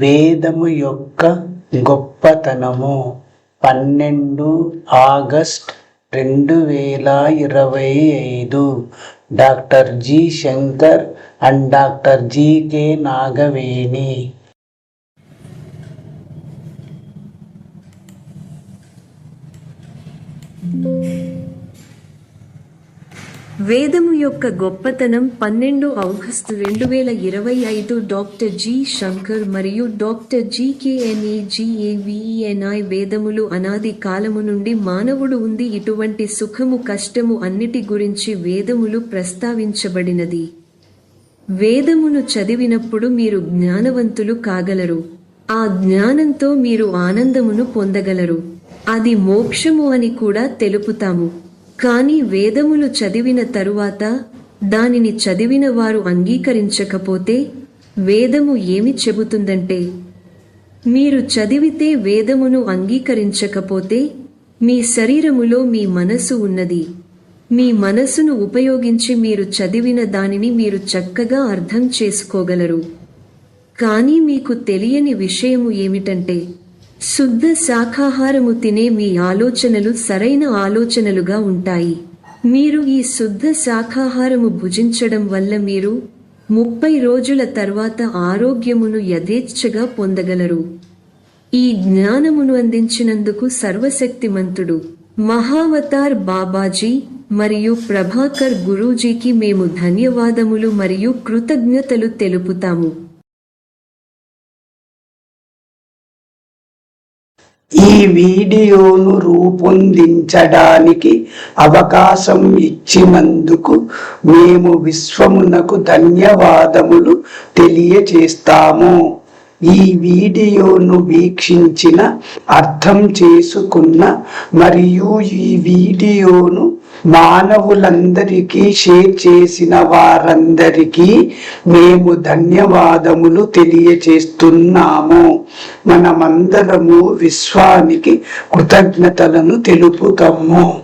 వేదము యొక్క గొప్పతనము పన్నెండు ఆగస్ట్ రెండు వేల ఇరవై ఐదు. Doctor G Shankar and doctor G K Nagaveni. వేదము యొక్క గొప్పతనం పన్నెండు ఆగస్టు రెండు వేల ఇరవై ఐదు డాక్టర్ జి శంకర్ మరియు డాక్టర్ జికేఎన్ఈ జిఏవిఈఎన్ఐ వేదములు అనాది కాలము నుండి మానవుడు ఉంది. ఇటువంటి సుఖము కష్టము అన్నిటి గురించి వేదములు ప్రస్తావించబడినది. వేదమును చదివినప్పుడు మీరు జ్ఞానవంతులు కాగలరు. ఆ జ్ఞానంతో మీరు ఆనందమును పొందగలరు. అది మోక్షము అని కూడా తెలుపుతాము. కానీ వేదములు చదివిన తరువాత దానిని చదివిన వారు అంగీకరించకపోతే వేదము ఏమి చెబుతుందంటే మీరు చదివితే వేదమును అంగీకరించకపోతే మీ శరీరములో మీ మనసు ఉన్నది. మీ మనసును ఉపయోగించి మీరు చదివిన దానిని మీరు చక్కగా అర్థం చేసుకోగలరు. కానీ మీకు తెలియని విషయము ఏమిటంటే శుద్ధ శాఖాహారము తినే మీ ఆలోచనలు సరైన ఆలోచనలుగా ఉంటాయి. మీరు ఈ శుద్ధ శాఖాహారము భుజించడం వల్ల మీరు ముప్పై రోజుల తర్వాత ఆరోగ్యమును యథేచ్ఛగా పొందగలరు. ఈ జ్ఞానమును అందించినందుకు సర్వశక్తిమంతుడు మహావతార్ బాబాజీ మరియు ప్రభాకర్ గురూజీకి మేము ధన్యవాదములు మరియు కృతజ్ఞతలు తెలుపుతాము. ఈ వీడియోను రూపొందించడానికి అవకాశం ఇచ్చినందుకు మేము విశ్వమునకు ధన్యవాదములు తెలియచేస్తాము. ఈ వీడియోను వీక్షించిన అర్థం చేసుకున్న మరియు ఈ వీడియోను మానవులందరికీ షేర్ చేసిన వారందరికీ మేము ధన్యవాదములు తెలియచేస్తున్నాము. మనమందరము విశ్వానికి కృతజ్ఞతలను తెలుపుతాము.